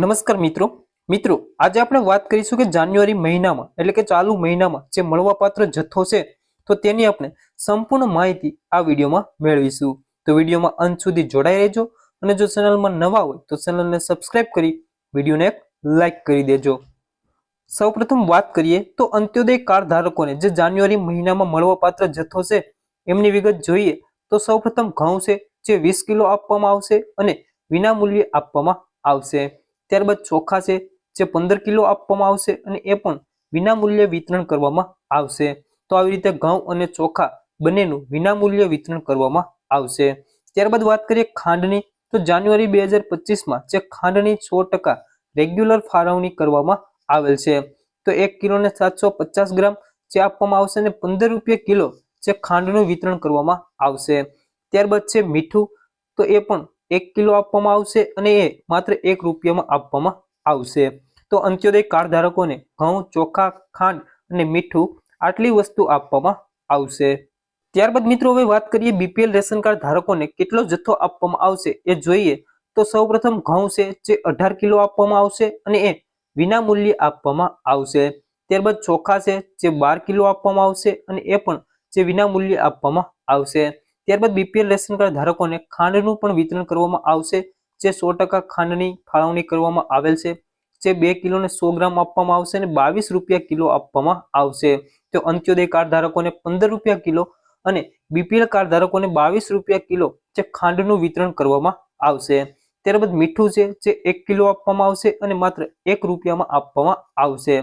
નમસ્કાર મિત્રો. મિત્રો, આજે આપણે વાત કરીશું કે જાન્યુઆરી મહિનામાં, એટલે કે ચાલુ મહિનામાં જે મળવાપાત્ર જથ્થો છે, તો તેની આપણે સંપૂર્ણ માહિતી આ વિડીયોમાં મેળવીશું. તો વિડીયોમાં અંત સુધી જોડાઈ રહેજો અને જો ચેનલમાં નવા હોય, તો ચેનલને સબસ્ક્રાઇબ કરી વિડીયોને એક લાઈક કરી દેજો. સૌપ્રથમ વાત કરીએ, તો અંત્યોદય કાર્ડ ધારકોને જે જાન્યુઆરી મહિનામાં મળવાપાત્ર જથ્થો છે, એમની વિગત જોઈએ, તો સૌપ્રથમ ઘઉં છે, જે વીસ કિલો આપવામાં આવશે અને વિનામૂલ્યે આપવામાં આવશે. ત્યારબાદ ચોખા છે, જે પંદર કિલો આપવામાં આવશે અને એ પણ વિનામૂલ્યે વિતરણ કરવામાં આવશે. તો આવી રીતે ઘઉં અને ચોખા બંનેનું વિનામૂલ્યે વિતરણ કરવામાં આવશે. ત્યારબાદ વાત કરીએ ખાંડની. તો જાન્યુઆરી બે હજાર પચીસમાં જે ખાંડની સો ટકા રેગ્યુલર ફાળવણી કરવામાં આવેલ છે. તો એક કિલોને સાતસો પચાસ ગ્રામ જે આપવામાં આવશે અને પંદર રૂપિયા કિલો જે ખાંડનું વિતરણ કરવામાં આવશે. ત્યારબાદ છે મીઠું. તો એ પણ એક કિલો આપવામાં આવશે અને એ માત્ર એક રૂપિયામાં આપવામાં આવશે. તો અંત્યોદય કાર્ડ ધારકોને ઘઉં, ચોખા, ખાંડ અને મીઠું આટલી વસ્તુ આપવામાં આવશે. ત્યારબાદ મિત્રો, હવે વાત કરીએ બીપીએલ રેશન કાર્ડ ધારકોને કેટલો જથ્થો આપવામાં આવશે એ જોઈએ તો સૌપ્રથમ ઘઉં છે જે અઢાર કિલો આપવામાં આવશે અને એ વિના મૂલ્યે આપવામાં આવશે. ત્યારબાદ ચોખા છે જે બાર કિલો આપવામાં આવશે અને એ પણ જે વિના મૂલ્યે આપવામાં આવશે. ત્યારબાદ બીપીએલ રેશન કાર્ડ ધારકોને ખાંડનું પણ વિતરણ કરવામાં આવશે, જે સો ટકા ખાંડની ફાળવણી કરવામાં આવેલ છે, જે બે કિલોને સો ગ્રામ આપવામાં આવશે અને બાવીસ રૂપિયા કિલો આપવામાં આવશે. તો અંત્યોદય કાર્ડ ધારકોને પંદર રૂપિયા કિલો અને બીપીએલ કાર્ડ ધારકોને બાવીસ રૂપિયા કિલો જે ખાંડનું વિતરણ કરવામાં આવશે. ત્યારબાદ મીઠું છે, જે એક કિલો આપવામાં આવશે અને માત્ર એક રૂપિયામાં આપવામાં આવશે.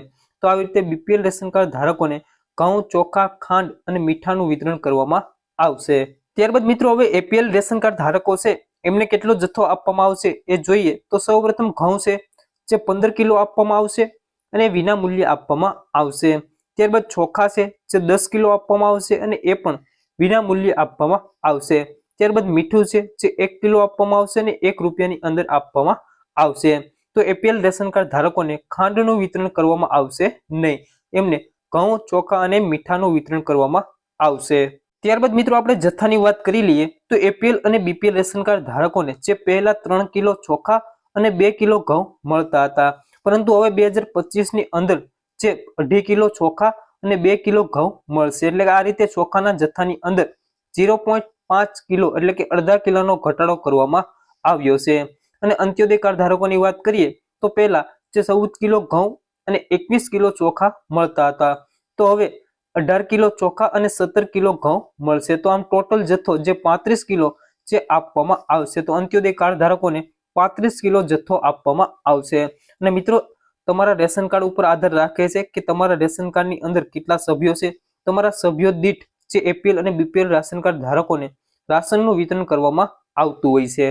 તો આવી રીતે બીપીએલ રેશન કાર્ડ ધારકોને ઘઉં, ચોખા, ખાંડ અને મીઠાનું વિતરણ કરવામાં આવશે. ત્યારબાદ મિત્રો હવે એપીએલ રેશન કાર્ડ ધારકો છે, એમને કેટલો જથ્થો આપવામાં આવશે એ જોઈએ. તો સૌપ્રથમ ઘઉં છે, જે પંદર કિલો આપવામાં આવશે અને વિના મૂલ્યે આપવામાં આવશે. ત્યારબાદ ચોખા છે, જે દસ કિલો આપવામાં આવશે અને એ પણ વિના મૂલ્યે આપવામાં આવશે. ત્યારબાદ મીઠું છે, જે એક કિલો આપવામાં આવશે અને એક રૂપિયાની અંદર આપવામાં આવશે. તો એપીએલ રેશન કાર્ડ ધારકોને ખાંડનું વિતરણ કરવામાં આવશે નહીં. એમને ઘઉં, ચોખા અને મીઠાનું વિતરણ કરવામાં આવશે. ત્યારબાદ મિત્રો આપણે જથ્થાની વાત કરી લઈએ તો એપીએલ અને બીપીએલ રેશન કાર્ડ ધારકોને જે પહેલા ત્રણ કિલો ચોખા અને બે કિલો ઘઉં મળતા હતા. પરંતુ હવે બે હજાર પચીસની અંદર જે અઢી કિલો ચોખા અને બે કિલો ઘઉં મળશે. એટલે આ રીતે ચોખાના જથ્થાની અંદર ઝીરો પોઈન્ટ પાંચ કિલો એટલે કે અડધા કિલોનો ઘટાડો કરવામાં આવ્યો છે. અને અંત્યોદય કાર્ડ ધારકોની વાત કરીએ તો પહેલા જે ચૌદ કિલો ઘઉં અને એકવીસ કિલો ચોખા મળતા હતા. તો હવે અઢાર કિલો ચોખા અને સત્તર કિલો ઘઉં મળશે. તો આમ ટોટલ જથ્થો જે પાંત્રીસ કિલો જે આપવામાં આવશે, તો અંત્યોદય કાર્ડ ધારકોને પાંત્રીસ કિલો જથ્થો આપવામાં આવશે. અને મિત્રો, તમારા રેશન કાર્ડ ઉપર આધાર રાખે છે કે તમારા રેશન કાર્ડની અંદર કેટલા સભ્યો છે? તમારા સભ્યો દીઠ જે એપીએલ અને બીપીએલ રાશન કાર્ડ ધારકોને રાશનનું વિતરણ કરવામાં આવતું હોય છે.